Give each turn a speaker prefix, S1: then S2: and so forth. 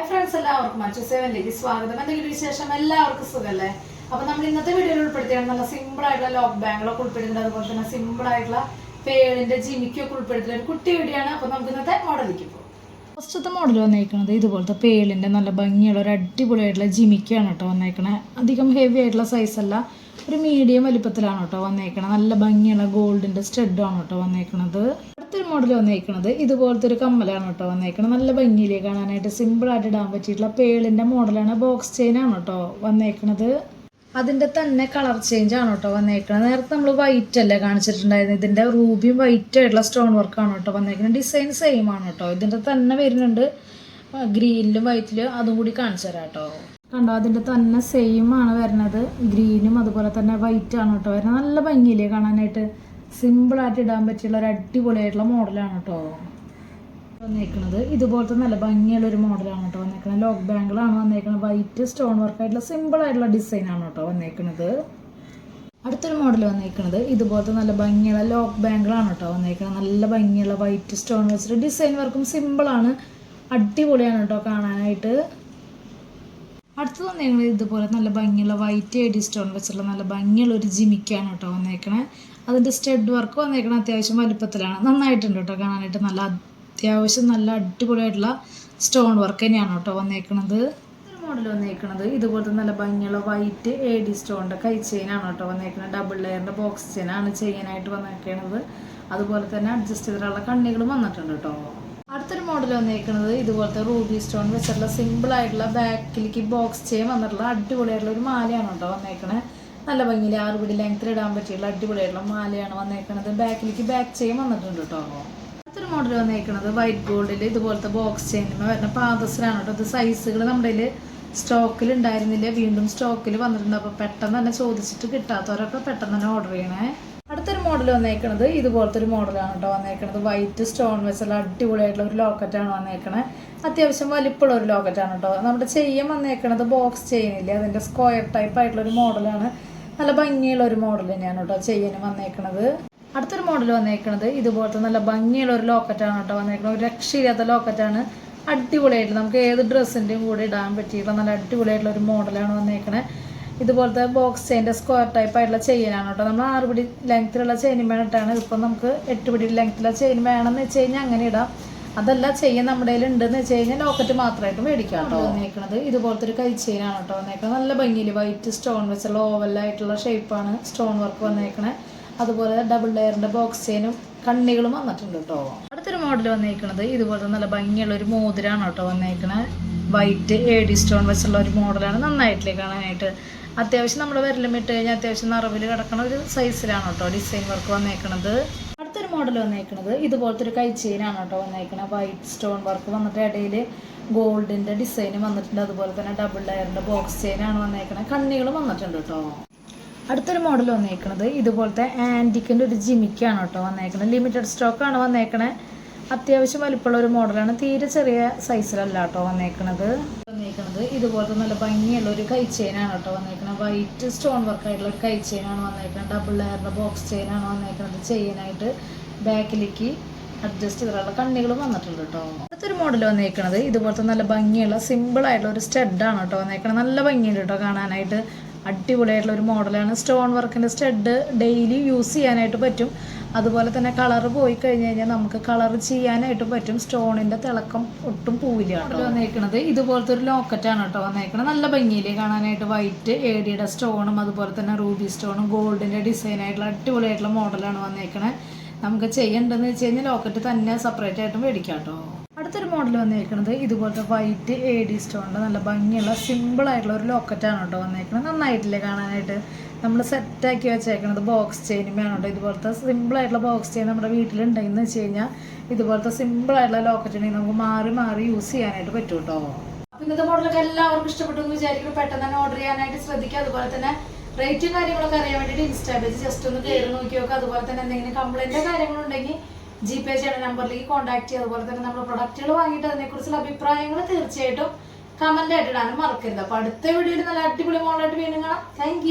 S1: Hi friends എല്ലാവർക്കും മറ്റു സേവനിലേക്ക് സ്വാഗതം. എന്തെങ്കിലും വിശേഷം? എല്ലാവർക്കും സുഖമല്ലേ അപ്പൊ നമ്മൾ ഇന്നത്തെ വീഡിയോയിൽ ഉൾപ്പെടുത്തിയാണ് നല്ല സിമ്പിൾ ആയിട്ടുള്ള ലോക്ക് ബാങ്കുകളൊക്കെ ഉൾപ്പെടുത്തിയിട്ടുണ്ട് അതുപോലെ തന്നെ സിമ്പിൾ ആയിട്ടുള്ള പേളിന്റെ ജിമിക്കൊക്കെ ഉൾപ്പെടുത്തിയ ഒരു കുട്ടി വീഡിയോ അപ്പോൾ അപ്പൊ നമുക്ക് ഇന്നത്തെ മോഡലിലേക്ക് പോകും ഫസ്റ്റത്തെ മോഡൽ വന്നേക്കുന്നത് ഇതുപോലത്തെ പേളിന്റെ നല്ല ഭംഗിയുള്ള ഒരു അടിപൊളിയായിട്ടുള്ള ജിമിക്കാണ് കേട്ടോ വന്നേക്കണേ. അധികം ഹെവി ആയിട്ടുള്ള സൈസ് അല്ല. ഒരു മീഡിയം വലിപ്പത്തിലാണ് കേട്ടോ വന്നേക്കണത്. നല്ല ഭംഗിയുള്ള ഗോൾഡിന്റെ സ്റ്റെഡാണ് കേട്ടോ വന്നേക്കണത്. അടുത്തൊരു മോഡൽ വന്നേക്കണത് ഇതുപോലത്തെ ഒരു കമ്മലാണ് കേട്ടോ വന്നേക്കണത്. നല്ല ഭംഗിയിലേ കാണാനായിട്ട് സിമ്പിൾ ആയിട്ട് ഇടാൻ പറ്റിയിട്ടുള്ള പേളിന്റെ മോഡലാണ് ബോക്സ് ചെയിനാണ് കേട്ടോ വന്നേക്കണത്. അതിന്റെ തന്നെ കളർ ചേഞ്ച് ആണ് കേട്ടോ വന്നേക്കുന്നത് നേരത്തെ നമ്മൾ വൈറ്റ് അല്ലേ കാണിച്ചിട്ടുണ്ടായിരുന്നു? ഇതിന്റെ റൂബിയും വൈറ്റ് ആയിട്ടുള്ള സ്റ്റോൺ വർക്കാണ് കേട്ടോ വന്നേക്കുന്നത് ഡിസൈൻ സെയിം ആണ് കേട്ടോ. ഇതിന്റെ തന്നെ വരുന്നുണ്ട്. ഗ്രീനിലും വൈറ്റിലും അതും കൂടി കാണിച്ചു തരാം കേട്ടോ. കണ്ടോ അതിന്റെ തന്നെ സെയിം ആണ് വരുന്നത്. ഗ്രീനും അതുപോലെ തന്നെ വൈറ്റ് ആണ് കേട്ടോ വരുന്നത്. നല്ല ഭംഗിയില്ലേ കാണാനായിട്ട്. സിമ്പിളായിട്ട് ഇടാൻ പറ്റിയുള്ള ഒരു അടിപൊളിയായിട്ടുള്ള മോഡലാണ് കേട്ടോ. വന്നേക്കുന്നത് ഇതുപോലത്തെ നല്ല ഭംഗിയുള്ള ഒരു മോഡലാണ് കേട്ടോ വന്നേക്കുന്നത് ലോക്ക് ബാങ്കിളാണ് വന്നേക്കുന്നത് വൈറ്റ് സ്റ്റോൺ വർക്ക് ആയിട്ടുള്ള സിമ്പിൾ ആയിട്ടുള്ള ഡിസൈൻ ആണ് കേട്ടോ വന്നേക്കുന്നത് അടുത്തൊരു മോഡൽ വന്നേക്കുന്നത് ഇതുപോലത്തെ നല്ല ഭംഗിയുള്ള ലോക്ക് ബാങ്കിളാണ് കേട്ടോ വന്നേക്കുന്നത് നല്ല ഭംഗിയുള്ള വൈറ്റ് സ്റ്റോൺ വെച്ചിട്ട് ഡിസൈൻ വർക്കും സിമ്പിളാണ് അടിപൊളിയാണ് കേട്ടോ കാണാനായിട്ട്. അടുത്ത് തന്നെയാണ് ഇതുപോലെ നല്ല ഭംഗിയുള്ള വൈറ്റ് എഡി സ്റ്റോൺ വെച്ചുള്ള നല്ല ഭംഗിയുള്ള ഒരു ജിമിക്കാണ് കേട്ടോ വന്നേക്കണേ. അതിന്റെ സ്റ്റഡ് വർക്ക് വന്നേക്കണ അത്യാവശ്യം വലുപ്പത്തിലാണ്. നന്നായിട്ടുണ്ട് കേട്ടോ കാണാനായിട്ട്. നല്ല അത്യാവശ്യം നല്ല അടിപൊളിയായിട്ടുള്ള സ്റ്റോൺ വർക്ക് തന്നെയാണ് കേട്ടോ വന്നേക്കണത്. മോഡൽ വന്നേക്കണത്. ഇതുപോലത്തെ നല്ല ഭംഗിയുള്ള വൈറ്റ് എ ഡി സ്റ്റോണിന്റെ കൈ ചെയിനാണ് കേട്ടോ വന്നേക്കണത് ഡബിൾ ലെയറിന്റെ ബോക്സ് ചെയിനാണ് ചെയ്യാനായിട്ട് വന്നേക്കണത്. അതുപോലെ തന്നെ അഡ്ജസ്റ്റ് ചെയ്തിട്ടുള്ള കണ്ണികളും വന്നിട്ടുണ്ട് കേട്ടോ. അടുത്തൊരു മോഡൽ വന്നേക്കുന്നത് ഇതുപോലത്തെ റൂബി സ്റ്റോൺ വെച്ചിട്ടുള്ള സിമ്പിൾ ആയിട്ടുള്ള ബാക്കിലേക്ക് ബോക്സ് ചെയിൻ വന്നിട്ടുള്ള അടിപൊളിയായിട്ടുള്ള ഒരു മാലയാണ് കേട്ടോ വന്നേക്കണേ. നല്ല ഭംഗിയിൽ പിടി ലെങ്ത്തിൽ ഇടാൻ പറ്റിയുള്ള അടിപൊളിയായിട്ടുള്ള മാലയാണ് വന്നേക്കണത്. ബാക്കിലേക്ക് ബാക്ക് ചെയിൻ വന്നിട്ടുണ്ട് കേട്ടോ. അടുത്തൊരു മോഡൽ വന്നേക്കുന്നത് വൈറ്റ് ഗോൾഡിൽ ഇതുപോലത്തെ ബോക്സ് ചെയ്യുന്ന വരുന്ന പാദസരാണ് കേട്ടോ. അത് സൈസുകൾ നമ്മുടെ സ്റ്റോക്കിൽ ഉണ്ടായിരുന്നില്ല വീണ്ടും സ്റ്റോക്കിൽ വന്നിട്ടുണ്ട്. അപ്പോൾ പെട്ടെന്ന് തന്നെ ചോദിച്ചിട്ട് കിട്ടാത്തവരൊക്കെ പെട്ടെന്ന് തന്നെ ഓർഡർ ചെയ്യണേ. മോഡൽ വന്നേക്കണത് ഇതുപോലത്തെ ഒരു മോഡലാണ് കേട്ടോ വന്നേക്കണത്. വൈറ്റ് സ്റ്റോൺ വെച്ചുള്ള അടിപൊളിയായിട്ടുള്ള ഒരു ലോക്കറ്റാണ് വന്നേക്കണത് അത്യാവശ്യം വലിപ്പമുള്ള ഒരു ലോക്കറ്റാണ് കേട്ടോ നമ്മുടെ ചെയ്യാൻ വന്നേക്കണത് ബോക്സ് ചെയിനില്ലേ അതിന്റെ സ്ക്വയർ ടൈപ്പ് ആയിട്ടുള്ള ഒരു മോഡലാണ് നല്ല ഭംഗിയുള്ള ഒരു മോഡൽ തന്നെയാണ് കേട്ടോ ചെയ്യാൻ വന്നേക്കണത്. അടുത്തൊരു മോഡൽ വന്നേക്കണത് ഇതുപോലത്തെ നല്ല ഭംഗിയുള്ള ഒരു ലോക്കറ്റാണ് കേട്ടോ വന്നേക്കണത്. ഒരു രക്ഷയില്ലാത്ത ലോക്കറ്റാണ് അടിപൊളിയായിട്ട് നമുക്ക് ഏത് ഡ്രസ്സിന്റെയും കൂടെ ഇടാൻ പറ്റിയിട്ടുള്ള നല്ല അടിപൊളിയായിട്ടുള്ള ഒരു മോഡലാണ് വന്നേക്കണത് ഇതുപോലത്തെ ബോക്സ് ചെയിന്റെ സ്ക്വയർ ടൈപ്പ് ആയിട്ടുള്ള ചെയിനാണ് കേട്ടോ. നമ്മൾ ആറ് പിടി ലെങ്ത്തിലുള്ള ചെയിൻ വേണ്ടിയിട്ടാണ് ഇപ്പം നമുക്ക് എട്ട് പിടി ലെങ്ത്തിലുള്ള ചെയിൻ വേണമെന്ന് വെച്ച് കഴിഞ്ഞാൽ അങ്ങനെ ഇടാം. അതല്ല ചെയിൻ നമ്മുടെ കയ്യിൽ ഉണ്ടെന്ന് വെച്ച് കഴിഞ്ഞാൽ ലോക്കറ്റ് മാത്രമായിട്ട് മേടിക്കാം കേട്ടോ. വന്നേക്കണത് ഇതുപോലത്തെ ഒരു കൈ ചെയിനാണ് കേട്ടോ വന്നേക്കണത്. നല്ല ഭംഗിയിൽ വൈറ്റ് സ്റ്റോൺ വെച്ചുള്ള ഓവലായിട്ടുള്ള ഷേപ്പാണ് സ്റ്റോൺ വർക്ക് വന്നേക്കണേ. അതുപോലെ ഡബിൾ ലെയറിന്റെ ബോക്സ് ചെയിനും കണ്ണികളും വന്നിട്ടുണ്ട് കേട്ടോ. അടുത്തൊരു മോഡൽ വന്നേക്കണത് ഇതുപോലത്തെ നല്ല ഭംഗിയുള്ള ഒരു മോതിരാണ് കേട്ടോ വന്നേക്കണേ. വൈറ്റ് എ ഡി സ്റ്റോൺ വെച്ചുള്ള ഒരു മോഡലാണ് നന്നായിട്ടില്ലേ കാണാനായിട്ട്. അത്യാവശ്യം നമ്മൾ വിരലും ഇട്ട് കഴിഞ്ഞാൽ അത്യാവശ്യം നിറവിൽ കിടക്കുന്ന ഒരു സൈസിലാണ് കേട്ടോ ഡിസൈൻ വർക്ക് വന്നേക്കണത്. അടുത്തൊരു മോഡൽ വന്നേക്കണത്. ഇതുപോലത്തെ ഒരു കൈച്ചെയിനാണ് കേട്ടോ വന്നേക്കണത്. വൈറ്റ് സ്റ്റോൺ വർക്ക് വന്നിട്ട് ഇടയിൽ ഗോൾഡിന്റെ ഡിസൈൻ വന്നിട്ടുണ്ട്. അതുപോലെ തന്നെ ഡബിൾ ലെയറിന്റെ ബോക്സ് ചെയിനാണ് വന്നേക്കണത്. കണ്ണികളും വന്നിട്ടുണ്ട് കേട്ടോ. അടുത്തൊരു മോഡൽ വന്നേക്കണത്. ഇതുപോലത്തെ ആന്റിക്കിന്റെ ഒരു ജിമിക്കാണ് കേട്ടോ വന്നേക്കണത്. ലിമിറ്റഡ് സ്റ്റോക്കാണ് വന്നേക്കണത്. അത്യാവശ്യം വലിപ്പമുള്ള ഒരു മോഡലാണ്. തീരെ ചെറിയ സൈസിലല്ല കേട്ടോ വന്നേക്കണത്. വന്നേക്കണത് ഇതുപോലത്തെ നല്ല ഭംഗിയുള്ള ഒരു കൈ ചെയിനാണ് കേട്ടോ വന്നേക്കണത്. വൈറ്റ് സ്റ്റോൺ വർക്ക് ആയിട്ടുള്ള ഒരു കൈ ചെയിനാണ് വന്നേക്കണത്. Double ലെയറിന്റെ box ചെയിനാണ് വന്നേക്കണത്. ചെയിനായിട്ട് ബാക്കിലേക്ക് അഡ്ജസ്റ്റ് ചെയ്തിട്ടുള്ള കണ്ണികളും വന്നിട്ടുണ്ട് കേട്ടോ. അടുത്തൊരു മോഡൽ വന്നേക്കണത്. ഇതുപോലത്തെ നല്ല ഭംഗിയുള്ള സിമ്പിൾ ആയിട്ടുള്ള ഒരു സ്റ്റഡാണ് കേട്ടോ വന്നേക്കണത്. നല്ല ഭംഗിയുണ്ട് കേട്ടോ കാണാനായിട്ട്. അടിപൊളിയായിട്ടുള്ള ഒരു മോഡലാണ്. സ്റ്റോൺ വർക്കിന്റെ സ്റ്റഡ് ഡെയിലി യൂസ് ചെയ്യാനായിട്ട് പറ്റും. അതുപോലെ തന്നെ കളർ പോയി കഴിഞ്ഞ് കഴിഞ്ഞാൽ നമുക്ക് കളർ ചെയ്യാനായിട്ട് പറ്റും. സ്റ്റോണിന്റെ തിളക്കം ഒട്ടും പോവില്ല കേട്ടോ. വന്നേക്കണത് ഇതുപോലത്തെ ഒരു ലോക്കറ്റാണ് കേട്ടോ വന്നേക്കണത്. നല്ല ഭംഗിയിലേ കാണാനായിട്ട്? വൈറ്റ് ഏടിയുടെ സ്റ്റോണും അതുപോലെ തന്നെ റൂബി സ്റ്റോണും ഗോൾഡിന്റെ ഡിസൈൻ ആയിട്ടുള്ള അടിപൊളിയായിട്ടുള്ള മോഡലാണ് വന്നേക്കണത്. നമുക്ക് ചെയ്യേണ്ടതെന്ന് വെച്ച് കഴിഞ്ഞാൽ ലോക്കറ്റ് തന്നെ സെപ്പറേറ്റ് ആയിട്ട് മേടിക്കാം കേട്ടോ. അടുത്തൊരു മോഡൽ വന്നിരിക്കുന്നത് ഇതുപോലത്തെ വൈറ്റ് എ ഡി സ്റ്റോണിന്റെ നല്ല ഭംഗിയുള്ള സിമ്പിൾ ആയിട്ടുള്ള ഒരു ലോക്കറ്റാണ് കേട്ടോ വന്നിരിക്കുന്നത് നന്നായിട്ടില്ലേ കാണാനായിട്ട്? നമ്മൾ സെറ്റാക്കി വെച്ചേക്കുന്നത് ബോക്സ് ചെയിനുമാണ് കേട്ടോ. ഇതുപോലത്തെ സിമ്പിൾ ആയിട്ടുള്ള ബോക്സ് ചെയിൻ നമ്മുടെ വീട്ടിലുണ്ടെന്ന് വെച്ച് കഴിഞ്ഞാൽ ഇതുപോലത്തെ സിമ്പിൾ ആയിട്ടുള്ള ലോക്കറ്റ് നമുക്ക് മാറി മാറി യൂസ് ചെയ്യാനായിട്ട് പറ്റും കേട്ടോ. അപ്പോൾ ഇന്നത്തെ മോഡലൊക്കെ എല്ലാവർക്കും ഇഷ്ടപ്പെട്ടു എന്ന് വിചാരിക്കും പെട്ടെന്ന് തന്നെ ഓർഡർ ചെയ്യാനായിട്ട് ശ്രദ്ധിക്കുക. അതുപോലെ തന്നെ റേറ്റും കാര്യങ്ങളൊക്കെ അറിയാൻ വേണ്ടിയിട്ട് ഇൻസ്റ്റാ പേജ് ജസ്റ്റ് ഒന്ന് കയറി നോക്കി നോക്കുക അതുപോലെ തന്നെ എന്തെങ്കിലും കംപ്ലൈന്റോ കാര്യങ്ങളുണ്ടെങ്കിൽ ജി പേ ചെയ്യുന്ന നമ്പറിലേക്ക് കോൺടാക്ട് ചെയ്യുക അതുപോലെ തന്നെ നമ്മൾ പ്രൊഡക്റ്റുകൾ വാങ്ങിയിട്ട് അതിനെക്കുറിച്ചുള്ള അഭിപ്രായങ്ങൾ തീർച്ചയായിട്ടും കമന്റ് ആയിട്ടിടാനും മറക്കരുത്. അപ്പോൾ അടുത്ത വീഡിയോയിൽ നല്ല അടിപൊളി മോളായിട്ട് വീണ്ടും കാണാം. താങ്ക്